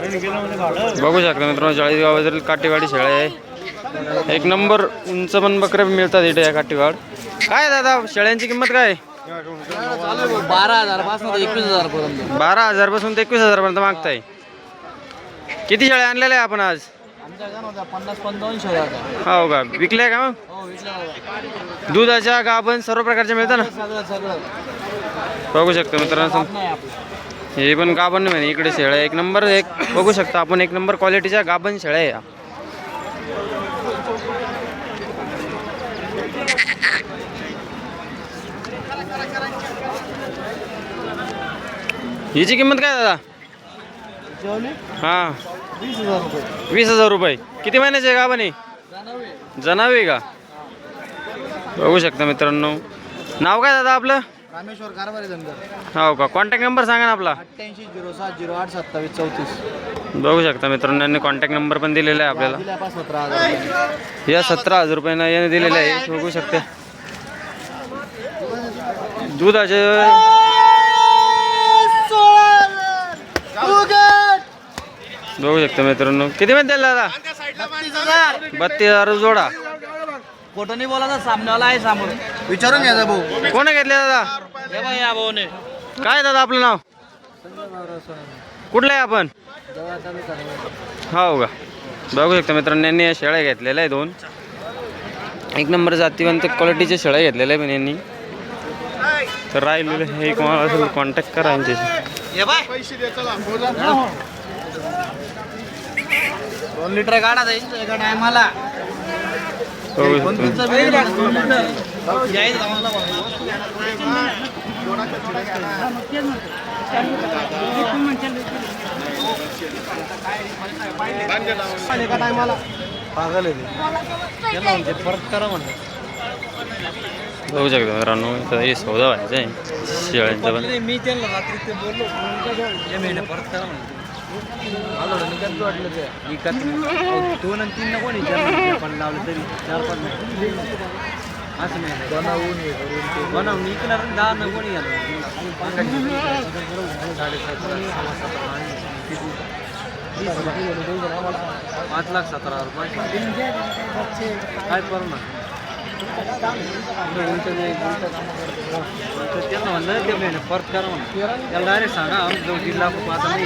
बघू शकता मित्रांनो चाळीसगाव बाजारातील काटेवाडी शेळ्या आहे. एक नंबर उंच पण बकऱ्या मिळतात इथे या काटेवाड काय दादा शेळ्यांची किंमत काय? बारा हजारपासून एकवीस हजार पर्यंत. बारा हजारपासून ते एकवीस हजार पर्यंत मागताय. किती शेळ्या आणलेल्या आहे आपण आज? पन्नास पंचावन्न शेळ्या हो का? विकल्या का मग? हो. दुधाच्या गाभण सर्व प्रकारच्या मिळतात ना? बघू शकता मित्रांनो हे पण गाभण नाही म्हणे इकडे शेळ्या एक नंबर एक बघू शकता आपण एक नंबर क्वालिटीच्या गाभण शेळ्या आहे या. हिची किंमत काय दादा? हां. वीस हजार रुपये. किती महिन्याचे गाभण जनावे का? बघू शकता मित्रांनो. नाव काय दादा आपलं? रामेश्वर कारभारी धनगर. हो का? कॉन्टॅक्ट नंबर सांगा ना आपला. अठ्ठ्याऐंशी झिरो सात झिरो आठ सत्तावीस चौतीस. बघू शकता मित्रांनो यांनी कॉन्टॅक्ट नंबर पण दिलेला आहे आपल्याला. सतरा हजार रुपये. या सतरा हजार रुपयानं याने दिलेले आहे. बघू शकते. दुधाचे बघू शकता मित्रांनो. किती मध्ये दिला दादा? बत्तीस हजार. जोडा. फोटो नाही बोला सामन्याला आहे समोर. विचारून घ्या भाऊ. कोण घेतले दादा? बघ या भाऊने काय दादा आपलं नाव? कुठलं आहे आपण? हो का. बघू शकता मित्रांनो यांनी या शेळ्या घेतलेल्या आहे दोन. एक नंबर जातीवंत क्वालिटीच्या शेळ्या घेतलेल्या आहे पण यांनी. तर राहिलेले हे कोणाला असेल कॉन्टॅक्ट करा यांच्याशी. दोन लिटर काढा जाईल एका टायमाला पागल आहे परत करा म्हणलं बघू शकतो मित्रांनो इथं हे सौदा व्हायचं आहे शेळ्यांचा पण मी त्यांना रात्री ते. बोललो परत करा म्हणतो आलो ना, वाटलं ते विकत दोन आणि तीन नको चार पण लावलं तरी चार पाच नाही. असं नाही बनवून बनवून विकणार दहा दहा कोणी नाही पाच लाख सतरा रुपये काय करू त्यांना म्हणलं ते महिने परत करा म्हणून त्याला डायरेक्ट सांगा आम्ही जाऊ दीड लाख रुपये आता नाही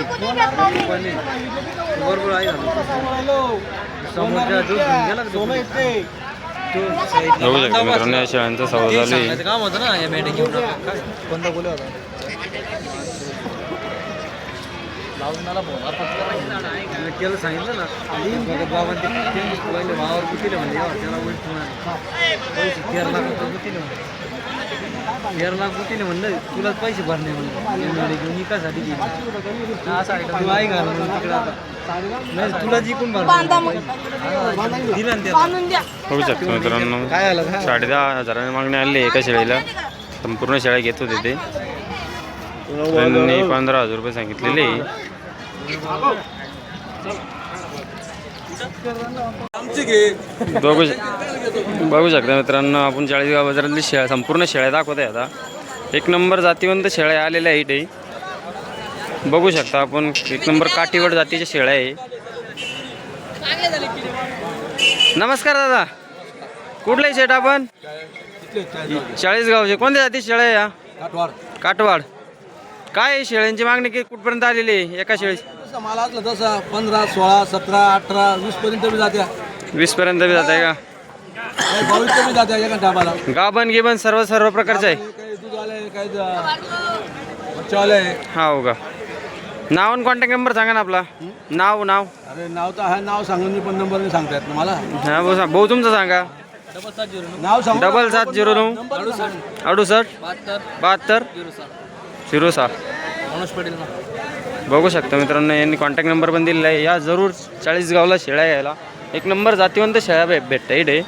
नाही बरोबर आहे झालं समोरच्या जो गेला तो बघू शकता. मित्रांनो या चालू आहे सांगायचं काम होतं ना या मेंढ्या घेऊन कोणता बोलला होता? लावून मला मी केलं सांगितलं ना बाबा ते पहिले भावावर गुतीले म्हणले एवढं त्याला पैसे तेरा लाख रुपये गुतीले म्हणले तेरा लाख गुतीले म्हणलं तुलाच पैसे भरणे म्हणलं घेऊन का तू का म्हणून तिकडे आता. नाही तुला जिंकून भरणार दिलं ना त्याला. बघू शकता मित्रांनो काय आलं? साडे दहा हजाराने मागणी आली एका शेळीला. संपूर्ण शेळ्या घेत होते ते. त्यांनी पंधरा हजार रुपये सांगितलेले. बघू शक- बघू शकता मित्रांनो आपण चाळीसगाव बाजारातली शेळ्या संपूर्ण शेळ्या दाखवत आहे आता. एक नंबर जातीवंत शेळ्या आलेल्या आहे इथे. बघू शकता आपण एक नंबर काठीवड जातीच्या शेळ्या आहे. नमस्कार दादा. कुठले शेट आपण? चाळीसगावचे. कोणत्या जाती शेळ्या आहे या? काटवाड. काय आहे शेळ्यांची मागणी किती कुठपर्यंत आलेली आहे? एका शेळी मला असलं तसं पंधरा सोळा सतरा अठरा वीस पर्यंत बी जात्या. वीस पर्यंत बी जात आहे का? काही बावीस बी जात्या एका गाभण गिबन सर्व सर्व प्रकारचे आहे. काही दूध आले काही बच्चावाले हा हो का? नाव आणि कॉन्टॅक्ट नंबर सांगा ना आपला. नाव नाव. अरे नाव तर आहे नाव सांगून मी पण नंबर नाही सांगता येत ना मला. हा भाऊ सांग- भाऊ तुमचं सांगा. नाव सांग. डबल सात झिरो नऊ. अडुसष्ट. बहात्तर. झिरो पडेल ना. बघू शकता मित्रांनो यांनी कॉन्टॅक्ट नंबर पण दिलेला आहे. या जरूर चाळीसगावला शेळ्या घ्यायला. एक नंबर जातीवंत शेळ्या भे भेटतं इथे.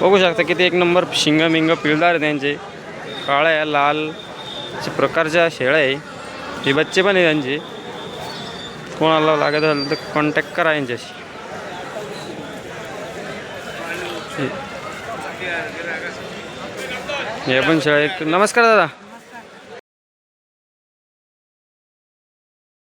बघू शकता किती एक नंबर शिंग मिंग पिळदार आहे त्यांचे काळ्या लाल प्रकारच्या शेळ्या आहे. हे बच्चे पण आहे त्यांचे कोणाला लागत असेल तर कॉन्टॅक्ट करा यांच्याशी. हे- पण शेळ्या एक नमस्कार दादा.